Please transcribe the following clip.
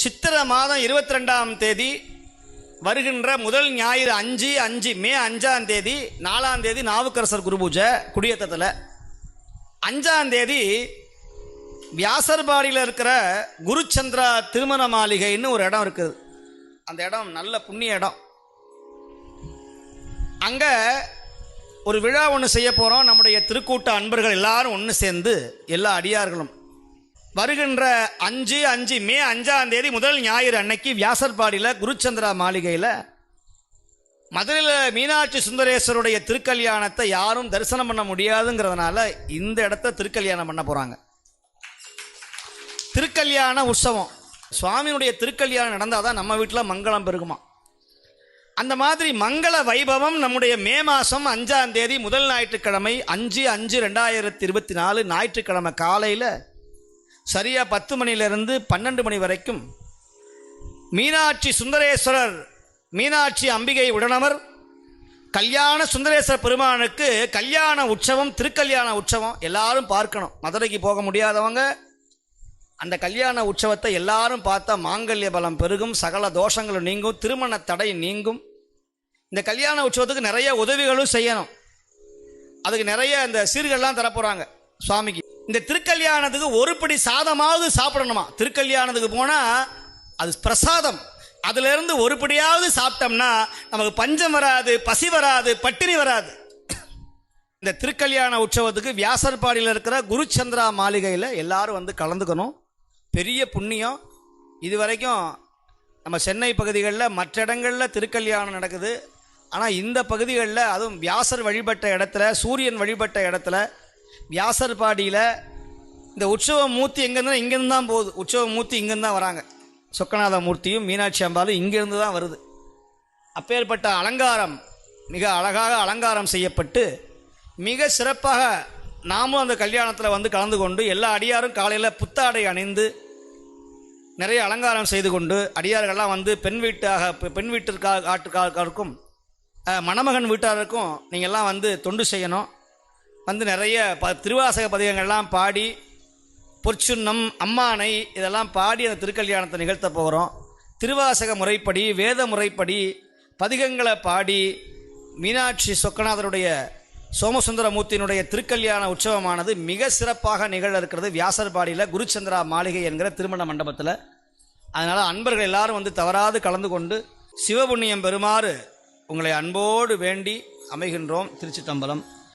சித்திர மாதம் இருபத்தி ரெண்டாம் தேதி வருகின்ற முதல் ஞாயிறு அஞ்சு அஞ்சு மே அஞ்சாம் தேதி நாலாம் தேதி நாவுக்கரசர் குரு பூஜை குடியேற்றத்தில். அஞ்சாம் தேதி வியாசர்பாடியில் இருக்கிற குருச்சந்திரா திருமண மாளிகைன்னு ஒரு இடம் இருக்குது. அந்த இடம் நல்ல புண்ணிய இடம். அங்கே ஒரு விழா ஒன்று செய்ய போகிறோம் நம்முடைய திருக்கூட்ட அன்பர்கள் எல்லாரும் ஒன்று சேர்ந்து எல்லா அடியார்களும். வருகின்ற அஞ்சு அஞ்சு மே அஞ்சாம் தேதி முதல் ஞாயிறு அன்னைக்கு வியாசர்பாடியில் குருச்சந்திரா மாளிகையில் மதுரையில் மீனாட்சி சுந்தரேஸ்வருடைய திருக்கல்யாணத்தை யாரும் தரிசனம் பண்ண முடியாதுங்கிறதுனால இந்த இடத்த திருக்கல்யாணம் பண்ண போகிறாங்க திருக்கல்யாண உற்சவம். சுவாமியுடைய திருக்கல்யாணம் நடந்தால் தான் நம்ம வீட்டில் மங்களம் பெருகுமா. அந்த மாதிரி மங்கள வைபவம் நம்முடைய மே மாதம் அஞ்சாம் தேதி முதல் ஞாயிற்றுக்கிழமை அஞ்சு அஞ்சு ரெண்டாயிரத்தி இருபத்தி நாலு ஞாயிற்றுக்கிழமை காலையில் சரியாக பத்து மணியிலிருந்து பன்னெண்டு மணி வரைக்கும். மீனாட்சி சுந்தரேஸ்வரர் மீனாட்சி அம்பிகை உடனவர் கல்யாண சுந்தரேஸ்வரர் பெருமானுக்கு கல்யாண உற்சவம் திருக்கல்யாண உற்சவம் எல்லாரும் பார்க்கணும். மதுரைக்கு போக முடியாதவங்க அந்த கல்யாண உற்சவத்தை எல்லாரும் பார்த்தா மாங்கல்ய பலம் பெருகும் சகல தோஷங்களும் நீங்கும் திருமண தடை நீங்கும். இந்த கல்யாண உற்சவத்துக்கு நிறைய உதவிகளும் செய்யணும். அதுக்கு நிறைய இந்த சீர்கள்லாம் தரப்போகிறாங்க சுவாமிக்கு. இந்த திருக்கல்யாணத்துக்கு ஒரு படி சாதமாவது சாப்பிடணுமா? திருக்கல்யாணத்துக்கு போனால் அது பிரசாதம். அதிலிருந்து ஒரு படியாவது சாப்பிட்டோம்னா நமக்கு பஞ்சம் வராது பசி வராது பட்டினி வராது. இந்த திருக்கல்யாண உற்சவத்துக்கு வியாசர்பாடியில் இருக்கிற குருச்சந்திரா மாளிகையில் எல்லாரும் வந்து கலந்துக்கணும். பெரிய புண்ணியம். இது வரைக்கும் நம்ம சென்னை பகுதிகளில் மற்ற இடங்களில் திருக்கல்யாணம் நடக்குது. ஆனால் இந்த பகுதிகளில் அதுவும் வியாசர் வழிபட்ட இடத்துல சூரியன் வழிபட்ட இடத்துல வியாசர்பாடியில் இந்த உற்சவ மூர்த்தி எங்கேருந்து இங்கேருந்து தான் போகுது. உற்சவ மூர்த்தி இங்கேருந்து தான் வராங்க. சொக்கநாத மூர்த்தியும் மீனாட்சி அம்பாலும் இங்கேருந்து தான் வருது. அப்பேற்பட்ட அலங்காரம் மிக அழகாக அலங்காரம் செய்யப்பட்டு மிக சிறப்பாக நாமும் அந்த கல்யாணத்தில் வந்து கலந்து கொண்டு எல்லா அடியாரும் காலையில் புத்தாடை அணிந்து நிறைய அலங்காரம் செய்து கொண்டு அடியார்கள்லாம் வந்து பெண் வீட்டாக பெண் வீட்டிற்காக ஆட்டுக்காருக்கும் மணமகன் வீட்டாருக்கும் நீங்கள்லாம் வந்து தொண்டு செய்யணும். வந்து நிறைய ப திருவாசக பதிகங்கள்லாம் பாடி பொற்சுன்னம் அம்மானை இதெல்லாம் பாடி அந்த திருக்கல்யாணத்தை நிகழ்த்த போகிறோம். திருவாசக முறைப்படி வேத முறைப்படி பதிகங்களை பாடி மீனாட்சி சொக்கநாதருடைய சோமசுந்தரமூர்த்தியினுடைய திருக்கல்யாண உற்சவமானது மிக சிறப்பாக நிகழ இருக்கிறது வியாசர்பாடியில் குருச்சந்திரா மாளிகை என்கிற திருமண மண்டபத்தில். அதனால் அன்பர்கள் எல்லாரும் வந்து தவறாது கலந்து கொண்டு சிவபுண்ணியம் பெறுமாறு உங்களை அன்போடு வேண்டி அமைகின்றோம் திருச்சிட்டம்பலம்